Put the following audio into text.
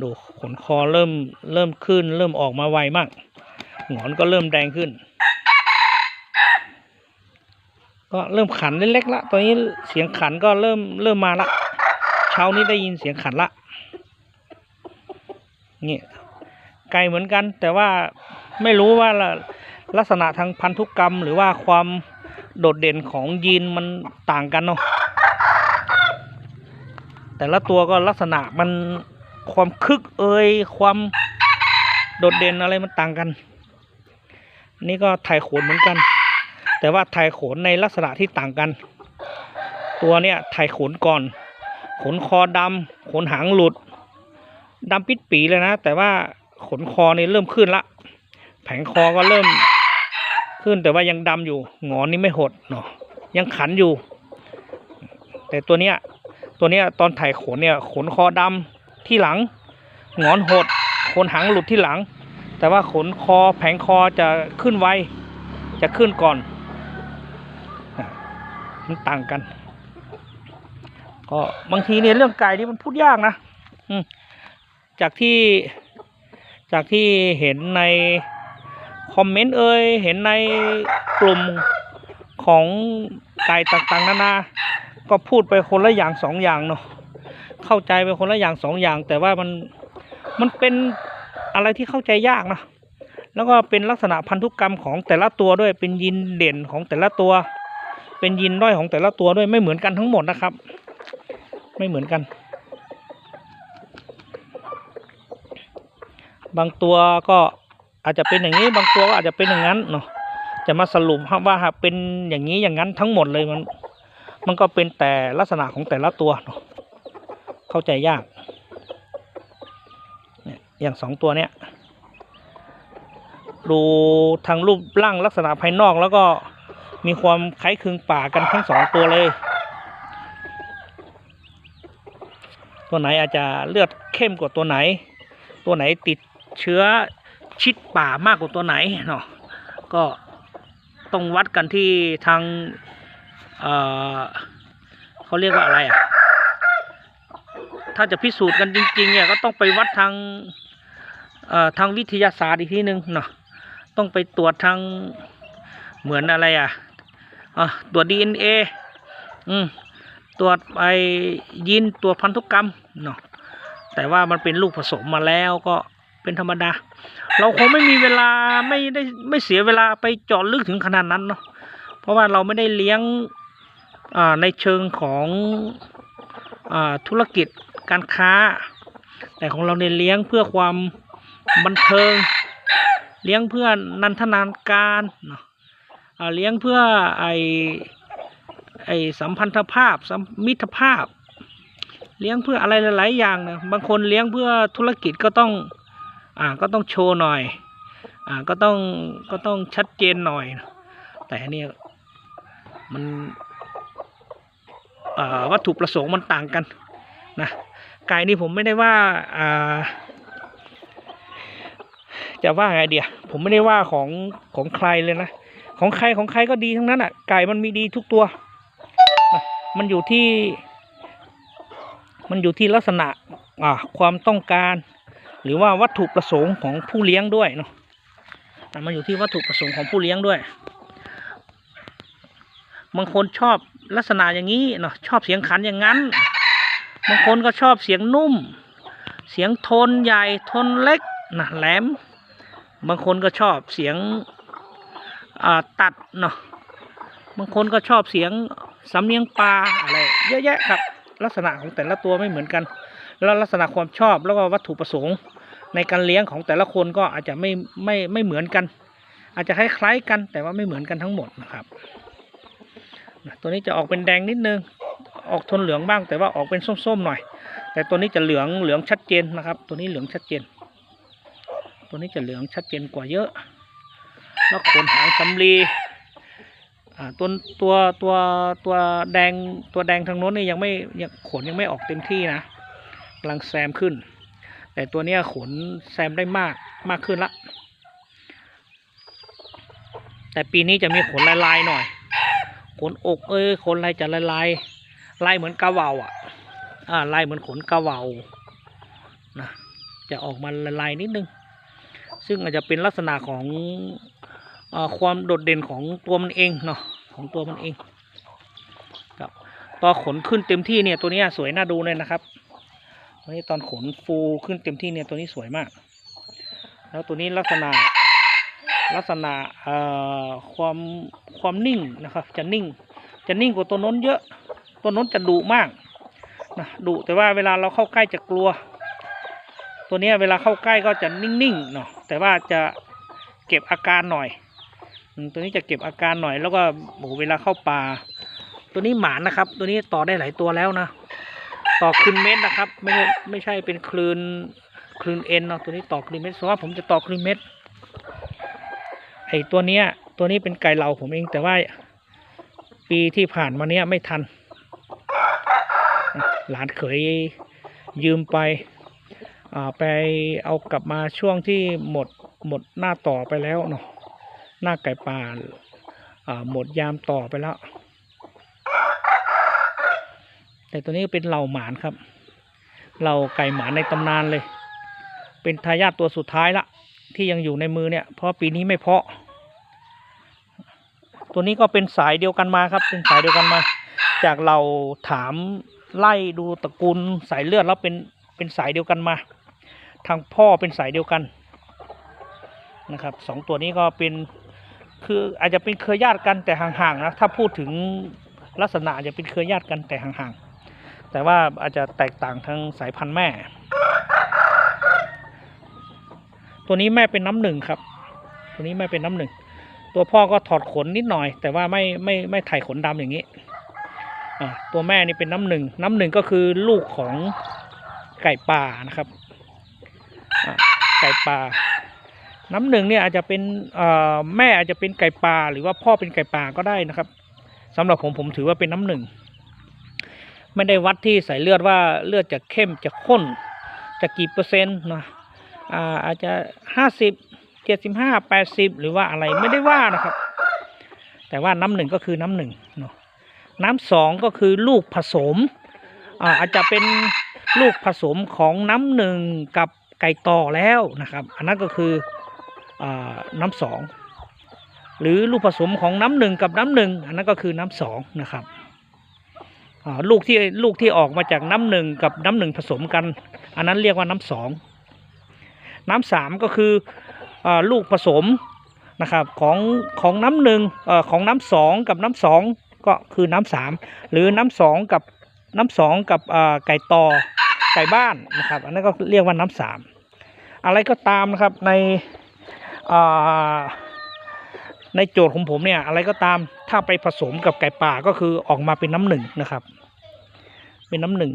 ดูขนคอเริ่มเริ่มขึ้น เริ่มออกมาไวมากหงอนก็เริ่มแดงขึ้น ก็เริ่มขันเล็กๆละตอนนี้เสียงขันก็เริ่มเริ่มมาละเช้านี้ได้ยินเสียงขันละนี่ไก่เหมือนกัน แต่ว่าไม่รู้ว่าล,ลักษณะทางพันธุกรรม หรือว่าความโดดเด่นของยีนมันต่างกันเนาะแต่ละตัวก็ลักษณะมัน ความคึกเอ่ยความโดดเด่นอะไรมันต่างกัน นี่ก็ถ่ายโขนเหมือนกัน แต่ว่าถ่ายโขนในลักษณะที่ต่างกัน ตัวเนี้ยถ่ายโขนก่อน ขนคอดำขนหางหลุดดำปิดปีเลยนะ แต่ว่าขนคอนี่เริ่มขึ้นละ แผงคอก็เริ่มขึ้นแต่ว่ายังดำอยู่หงอนนี่ไม่หดเนาะยังขันอยู่ แต่ตัวเนี้ยตัวเนี้ยตอนถ่ายขนเนี่ยขนคอดำ ที่หลังหงอนหดขนหางหลุดที่หลัง แต่ว่าขนคอแผงคอจะขึ้นไวจะขึ้นก่อนมันต่างกัน ก็บางทีเนี่ยเรื่องไก่นี่มันพูดยากนะจากที่จากที่เห็นในคอมเมนต์เอ่ยเห็นในกลุ่มของไก่ต่างๆนานา ก็พูดไปคนละอย่างสองอย่างเนาะ เข้าใจไปคนละอย่างสองอย่าง แต่ว่ามันมันเป็นอะไรที่เข้าใจยากนะแล้วก็เป็นลักษณะพันธุกรรมของแต่ละตัวด้วยเป็นยีนเด่นของแต่ละตัว เป็นยีนด้อยของแต่ละตัวด้วยไม่เหมือนกันทั้งหมดนะครับ ไม่เหมือนกัน บางตัวก็อาจจะเป็นอย่างนี้ บางตัวก็อาจจะเป็นอย่างนั้นเนาะจะมาสรุปว่าเป็นอย่างนี้อย่างนั้นทั้งหมดเลยมัน มันก็เป็นแต่ลักษณะของแต่ละตัวเนาะ เข้าใจยากเนี่ยอย่างสองตัวเนี้ยดูทางรูปร่างลักษณะภายนอกแล้วก็มีความคล้ายคลึงป่ากันทั้งสองตัวเลย ตัวไหนอาจจะเลือดเข้มกว่าตัวไหน ตัวไหนติดเชื้อชิดป่ามากกว่าตัวไหนเนาะก็ต้องวัดกันที่ทางเเขาเรียกว่าอะไรอะ ถ้าจะพิสูจน์กันจริงๆเนี่ยก็ต้องไปวัดทางทางวิทยาศาสตร์อีกทีหนึ่งเนาะต้องไปตรวจทางเหมือนอะไรอะอะตรวจดีเอ็นเออืมตรวจไปยีนตรวจพันธุกรรมเนาะแต่ว่ามันเป็นลูกผสมมาแล้วก็เป็นธรรมดา เราคงไม่มีเวลาไม่ได้ไม่เสียเวลาไปเจาะลึกถึงขนาดนั้นเนาะเพราะว่าเราไม่ได้เลี้ยงในเชิงของอธุรกิจ การค้า แต่ของเราเนี่ยเลี้ยงเพื่อความบันเทิง เลี้ยงเพื่อนันทนานการเนาะเลี้ยงเพื่อไอไอสัมพันธภาพสัมมิตรภาพ เลี้ยงเพื่ออะไรหลาย ๆ อย่างนะบางคนเลี้ยงเพื่อธุรกิจก็ต้องอ่าก็ต้องโชว์หน่อยอ่าก็ต้องก็ต้องชัดเจนหน่อย แต่นเนี่ยมันวัตถุประสงค์มันต่างกัน นะไก่นี่ผมไม่ได้ว่าอ่าจะว่าไงเดียผมไม่ได้ว่าของของใครเลยนะของใครของใครก็ดีทั้งนั้นอะ ไก่มันมีดีทุกตัวนะมันอยู่ที่ มันอยู่ที่ลักษณะอ่าความต้องการ หรือว่าวัตถุประสงค์ของผู้เลี้ยงด้วยเนาะมันอยู่ที่วัตถุประสงค์ของผู้เลี้ยงด้วยบางคนชอบลักษณะอย่างนี้เนาะชอบเสียงขันอย่างนั้น บางคนก็ชอบเสียงนุ่ม เสียงโทนใหญ่โทนเล็กนะแหลม บางคนก็ชอบเสียงตัดเนาะบางคนก็ชอบเสียงสำเนียงปลาอะไรเยอะแยะครับ ลักษณะของแต่ละตัวไม่เหมือนกัน แล้วลักษณะความชอบแล้วก็วัตถุประสงค์ในการเลี้ยงของแต่ละคนก็อาจจะไม่ไม่ไม่เหมือนกัน อาจจะคล้ายๆกันแต่ว่าไม่เหมือนกันทั้งหมดนะครับ ตัวนี้จะออกเป็นแดงนิดนึง ออกทนเหลืองบ้าง แต่ว่าออกเป็นส้มๆหน่อย แต่ตัวนี้จะเหลืองเหลืองชัดเจนนะครับ ตัวนี้เหลืองชัดเจน ตัวนี้จะเหลืองชัดเจนกว่าเยอะแล้วขนหางสำลีอ่าตัวตัวตัวตัวแดงตัวแดงทางโน้นนี่ยังไม่ยังขนยังไม่ออกเต็มที่นะกำลังแซมขึ้น แต่ตัวนี้ขนแซมได้มากมากขึ้นละ แต่ปีนี้จะมีขนลายๆหน่อยขนอกเอ้ยขนลายจะลายลาย ลายเหมือนกระเว่าอะอ่าลายเหมือนขนกระเว่านะจะออกมาลายนิดนึง ซึ่งอาจจะเป็นลักษณะของอความโดดเด่นของตัวมันเองเนาะของตัวมันเองครับตอนขนขึ้นเต็มที่เนี่ยตัวนี้สวยน่าดูเลยนะครับตัวนี้ตอนขนฟูขึ้นเต็มที่เนี่ยตัวนี้สวยมาก แล้วตัวนี้ลักษณะลักษณะความความนิ่งนะครับ จะนิ่ง จะนิ่งกว่าตัวน้นเยอะ ตัวโน้นจะดุมากนะดุแต่ว่าเวลาเราเข้าใกล้จะกลัว ตัวนี้เวลาเข้าใกล้ก็จะนิ่งๆเนาะแต่ว่าจะเก็บอาการหน่อย ตัวนี้จะเก็บอาการหน่อย แล้วก็โอ้โหเวลาเข้าป่า ตัวนี้หมานนะครับ ตัวนี้ต่อได้หลายตัวแล้วนะต่อคลืนเม็ดนะครับ ไม่ใช่ไม่ใช่เป็นคลืนคลืนเอ็นเนาะตัวนี้ต่อคลืนเม็ดเพราะว่าผมจะต่อคลืนเม็ดไอตัวเนี้ยตัวนี้เป็นไก่เหล่าผมเองแต่ว่าปีที่ผ่านมาเนี้ยไม่ทัน หลานเขยยืมไปไปเอากลับมาช่วงที่หมดหมดหน้าต่อไปแล้วเนาะหน้าไก่ป่าอ่าหมดยามต่อไปแล้ว แต่ตัวนี้เป็นเหล่าหมานครับเหล่าไก่หมานในตำนานเลย เป็นทายาทตัวสุดท้ายละที่ยังอยู่ในมือเนี่ย เพราะปีนี้ไม่เพาะ ตัวนี้ก็เป็นสายเดียวกันมาครับ เป็นสายเดียวกันมา จากเราถาม ไล่ดูตระกูลสายเลือดแล้วเป็นเป็นสายเดียวกันมา ทางพ่อเป็นสายเดียวกันนะครับสองตัวนี้ก็เป็นคืออาจจะเป็นเครือญาติกันแต่ห่างๆนะถ้าพูดถึงลักษณะอาจจะเป็นเครือญาติกันแต่ห่างๆแต่ว่าอาจจะแตกต่างทางสายพันธุ์แม่ ตัวนี้แม่เป็นน้ำหนึ่งครับ ตัวนี้แม่เป็นน้ำหนึ่งตัวพ่อก็ถอดขนนิดหน่อย แต่ว่าไม่ไม่ไม่ไถ่ายขนดำอย่างนี้ ตัวแม่นี่เป็นน้ำหนึ่งน้ำหนึ่งก็คือลูกของไก่ป่านะครับไก่ป่า น้ำหนึ่งเนี่ยอาจจะเป็นแม่อาจจะเป็นไก่ป่าหรือว่าพ่อเป็นไก่ป่าก็ได้นะครับสำหรับผมผมถือว่าเป็นน้ำหนึ่งไม่ได้วัดที่สายเลือดว่าเลือดจะเข้มจะข้นจะกี่เปอร์เซ็นต์นะอาจจะห้าสิบเจ็ดสิบห้าแปดสิบหรือว่าอะไรไม่ได้ว่านะครับ แต่ว่าน้ำหนึ่งก็คือน้ำหนึ่งเนาะ น้ำสองก็คือลูกผสมอ่าอาจจะเป็นลูกผสมของน้ำหนึ่งกับไก่ต่อแล้วนะครับ อันนั้นก็คืออ่าน้ำสองหรือลูกผสมของน้ำหนึ่งกับน้ำหนึ่งอันนั้นก็คือน้ำสองนะครับอ่าลูกที่ลูกที่ออกมาจากน้ำหนึ่งกับน้ำหนึ่งผสมกัน อันนั้นเรียกว่าน้ำสองน้ำสามก็คืออ่าลูกผสมนะครับของของน้ำหนึ่งอ่อของน้ำสองกับน้ำสอง ก็คือน้ำสามหรือน้ำสองกับน้ำสองกับไก่ต่อไก่บ้านนะครับ อันนั้นก็เรียกว่าน้ำสามอะไรก็ตามนะครับในในโจทย์ของผมเนี่ยอะไรก็ตามถ้าไปผสมกับไก่ป่าก็คือออกมาเป็นน้ำหนึ่งนะครับ เป็นน้ำหนึ่ง